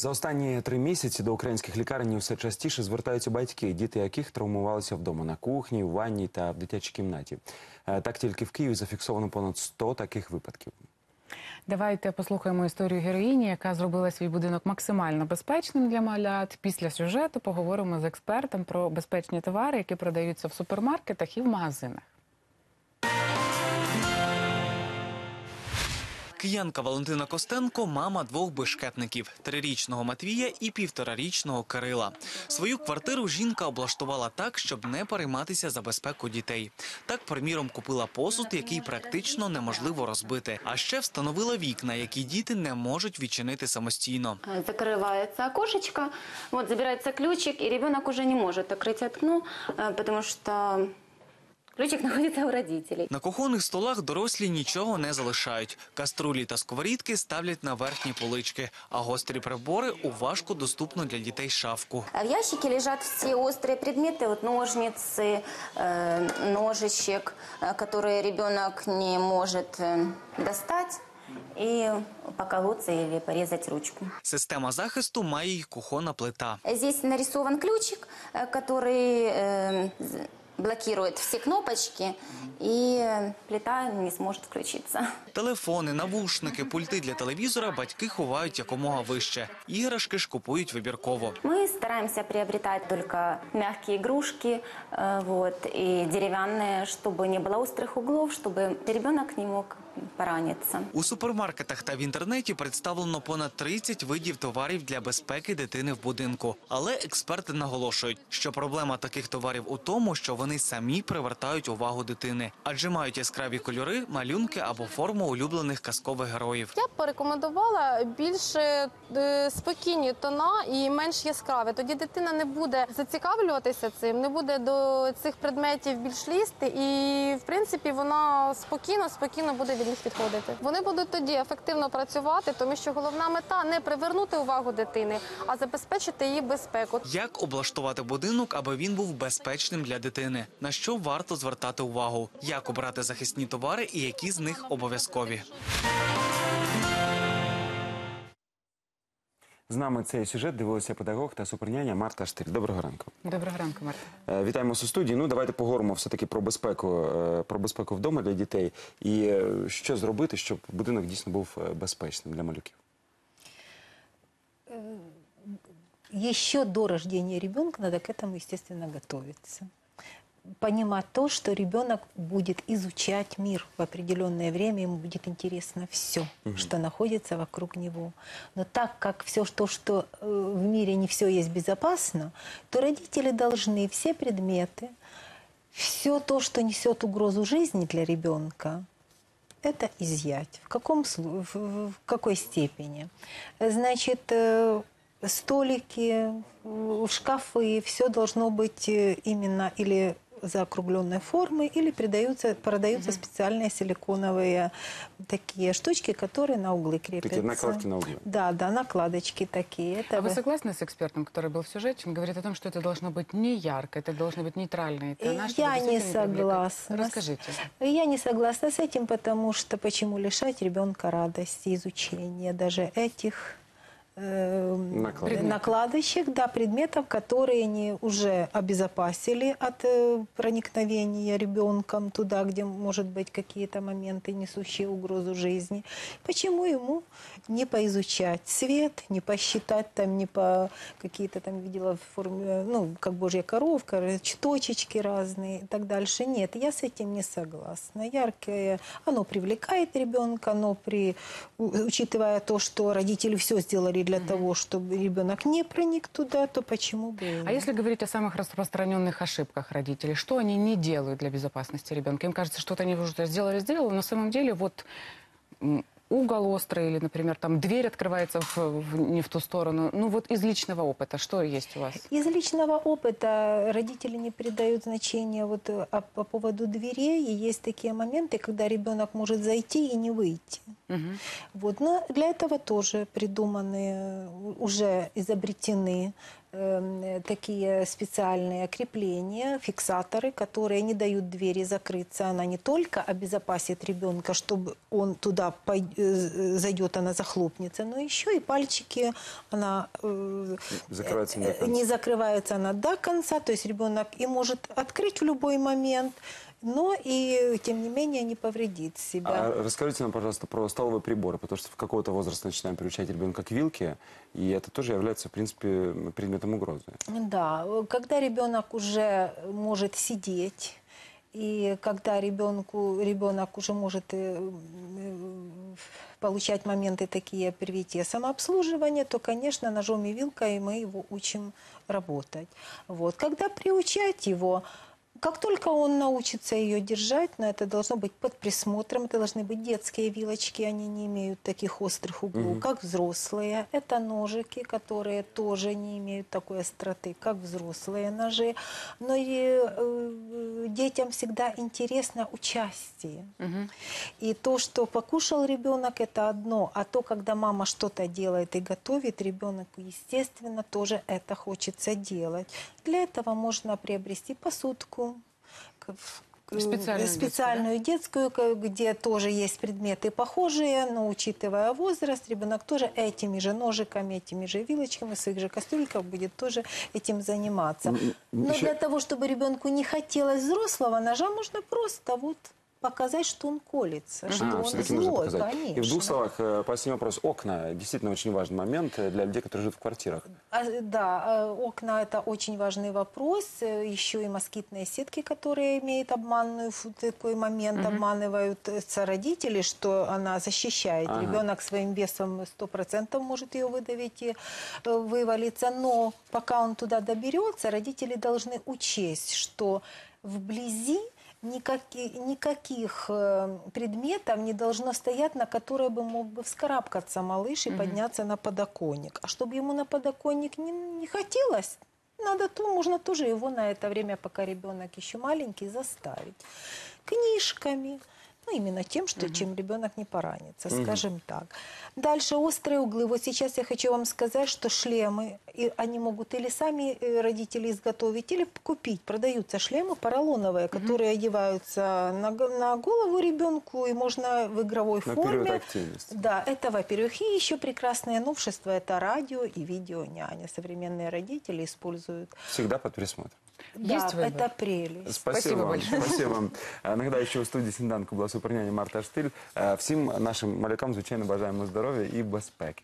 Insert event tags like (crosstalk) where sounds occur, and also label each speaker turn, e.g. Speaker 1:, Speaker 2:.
Speaker 1: За останні три місяці до українських лікарень все частіше звертаються батьки, діти яких травмувалися вдома на кухні, в ванні та в дитячій кімнаті. Е, Так тільки в Києві зафіксовано понад 100 таких випадків.
Speaker 2: Давайте послухаємо історію героїні, яка зробила свій будинок максимально безпечним для малят. Після сюжету поговоримо з експертом про безпечні товари, які продаються в супермаркетах і в магазинах.
Speaker 3: Киянка Валентина Костенко – мама двох бешкетників – трирічного Матвія і півторарічного Кирила. Свою квартиру жінка облаштувала так, щоб не перейматися за безпеку дітей. Так, приміром, купила посуд, який практично неможливо розбити. А ще встановила вікна, які діти не можуть відчинити самостійно.
Speaker 4: Э, закрывается окошечко, вот забирается ключик, и ребенок уже не может открыть окно, э, потому что ключик находится у родителей.
Speaker 3: На кухонних столах дорослі нічого не залишають. Каструлі та сковорідки ставлять на верхні полички, а гострі прибори у важко доступну для дітей шафку.
Speaker 4: А в ящике лежат все острые предметы, вот ножницы, э, ножичек, э, которые ребенок не может э, достать и поколоться или порезать ручку.
Speaker 3: Система захисту має й кухонна плита.
Speaker 4: Здесь нарисован ключик, э, который э, з- блокирует все кнопочки, и э, плита не сможет включиться.
Speaker 3: Телефони, навушники, пульти для телевізора батьки ховають якомога вище. Іграшки ж купують вибірково.
Speaker 4: Мы стараемся приобретать только мягкие игрушки э, вот, и деревянные, чтобы не было острых углов, чтобы ребенок не мог пораниться.
Speaker 3: У супермаркетах та в інтернеті представлено понад 30 видів товарів для безпеки дитини в будинку. Але експерти наголошують, що проблема таких товарів у тому, що вони самі привертають увагу дитини, адже мають яскраві кольори, малюнки або форму улюблених казкових героїв.
Speaker 5: Я б порекомендувала більше е, спокійні тона і менш яскраві. Тоді дитина не буде зацікавлюватися цим, не буде до цих предметів більш лізти, і в принципі вона спокійно, спокійно буде від них відходити. Вони будуть тоді ефективно працювати, тому що головна мета не привернути увагу дитини, а забезпечити її безпеку.
Speaker 3: Як облаштувати будинок, аби він був безпечним для дитини? На що варто звертати увагу? Як обрати захисні товари і які з них обов'язкові?
Speaker 1: З нами цей сюжет дивилися педагог та суперняня Марта Штиль. Доброго ранку.
Speaker 2: Доброго ранку, Марта.
Speaker 1: Е, Вітаємо у студії. Ну давайте поговоримо все таки про безпеку, е, про безпеку вдома для дітей і е, що зробити, щоб будинок дійсно був е, безпечним для малюків.
Speaker 6: еще до рождения ребенка надо к этому, естественно, готовиться. Понимать то, что ребенок будет изучать мир в определенное время, ему будет интересно все, что находится вокруг него. Но так как все то, что э, в мире не все есть безопасно, то родители должны все предметы, все то, что несет угрозу жизни для ребенка, это изъять. В, каком, в, какой степени? Значит, э, столики, э, шкафы, все должно быть именно или закругленной формы, или придаются, продаются специальные силиконовые такие штучки, которые на углы крепятся.
Speaker 1: Такие накладки на углы.
Speaker 6: Да, да, накладочки такие. Это
Speaker 2: А вы
Speaker 6: вы-
Speaker 2: согласны с экспертом, который был в сюжете? Он говорит о том, что это должно быть не ярко, это должны быть нейтральные тона,
Speaker 6: Я не согласна.
Speaker 2: Расскажите.
Speaker 6: Я не согласна с этим, потому что почему лишать ребенка радости изучения даже этих э,
Speaker 1: Накладок.
Speaker 6: накладочек, да, предметов, которые они уже обезопасили от э, проникновения ребенком туда, где может быть какие-то моменты, несущие угрозу жизни. Почему ему не поизучать свет, не посчитать там, не по какие-то там видела в форме, ну, как божья коровка, э, точечки разные и так дальше. Нет, я с этим не согласна. Яркое, оно привлекает ребенка, оно при, учитывая то, что родители все сделали для того, чтобы ребенок не проник туда, то почему бы и
Speaker 2: А если говорить о самых распространенных ошибках родителей, что они не делают для безопасности ребенка? Им кажется, что-то они уже сделали, сделали, но на самом деле вот угол острый или, например, там дверь открывается в- в- не в ту сторону. Ну вот из личного опыта, что есть у вас?
Speaker 6: Из личного опыта родители не придают значения вот а по поводу дверей. И есть такие моменты, когда ребенок может зайти и не выйти. Вот. Но для этого тоже придуманы, э, уже изобретены эм, такие специальные крепления, фиксаторы, которые не дают двери закрыться. Она не только обезопасит ребенка, чтобы он туда пой- э, зайдет, она захлопнется, но еще и пальчики, она э,
Speaker 1: Закрывается не до
Speaker 6: э,
Speaker 1: конца.
Speaker 6: не закрывается она до конца, то есть ребенок и может открыть в любой момент, но и тем не менее не повредит себя.
Speaker 1: А расскажите нам, пожалуйста, про столовые приборы, потому что в какого-то возраста начинаем приучать ребенка к вилке, и это тоже является, в принципе, предметом угрозы.
Speaker 6: Да, когда ребенок уже может сидеть, и когда ребенку, ребенок уже может э, получать моменты такие при вите самообслуживания, то, конечно, ножом и вилкой мы его учим работать. Вот. Когда приучать его, как только он научится ее держать, но это должно быть под присмотром, это должны быть детские вилочки, они не имеют таких острых углов, как взрослые. Это ножики, которые тоже не имеют такой остроты, как взрослые ножи. Но и э, детям всегда интересно участие. И то, что покушал ребенок, это одно, а то, когда мама что-то делает и готовит, ребенок, естественно, тоже это хочется делать. Для этого можно приобрести посудку,
Speaker 2: Специальную
Speaker 6: специальную детскую, к- где тоже есть предметы похожие, но учитывая возраст, ребенок тоже этими же ножиками, этими же вилочками, в своих же кастрюльках будет тоже этим заниматься. Но
Speaker 1: еще-
Speaker 6: для того, чтобы ребенку не хотелось взрослого ножа, можно просто вот показать, что он колется, что
Speaker 1: А,
Speaker 6: он злой, конечно.
Speaker 1: И в двух словах, э, последний вопрос. Окна действительно очень важный момент э, для людей, которые живут в квартирах.
Speaker 6: А, Да, э, окна это очень важный вопрос. Еще и москитные сетки, которые имеют обманную такой момент, обманывают э, со родителей, что она защищает.
Speaker 1: Ага.
Speaker 6: Ребенок своим весом 100% может ее выдавить и вывалиться. Но пока он туда доберется, родители должны учесть, что вблизи никаки- никаких э, предметов не должно стоять, на которые бы мог бы вскарабкаться малыш и подняться на подоконник. А чтобы ему на подоконник не, не хотелось, надо то, можно тоже его на это время, пока ребенок еще маленький, заставить. Книжками. Ну, именно тем, что чем ребенок не поранится, скажем так. Дальше острые углы. Вот сейчас я хочу вам сказать, что шлемы, и они могут или сами э, родители изготовить, или купить. Продаются шлемы поролоновые, которые одеваются на, на голову ребенку, и можно в игровой
Speaker 1: На
Speaker 6: форме.
Speaker 1: активности.
Speaker 6: Да, это во-первых. И еще прекрасное новшество – это радио и видео няня. Современные родители используют.
Speaker 1: Всегда под присмотром.
Speaker 2: Есть
Speaker 6: да,
Speaker 2: выбор.
Speaker 6: это прелесть.
Speaker 1: Спасибо,
Speaker 2: Спасибо
Speaker 1: вам.
Speaker 2: большое.
Speaker 1: Спасибо вам. (laughs) Е, Нагадаю, що у студії сніданку була суперняня Марта Штиль. Е, Всім нашим малюкам, звичайно, бажаємо здоров'я і безпеки.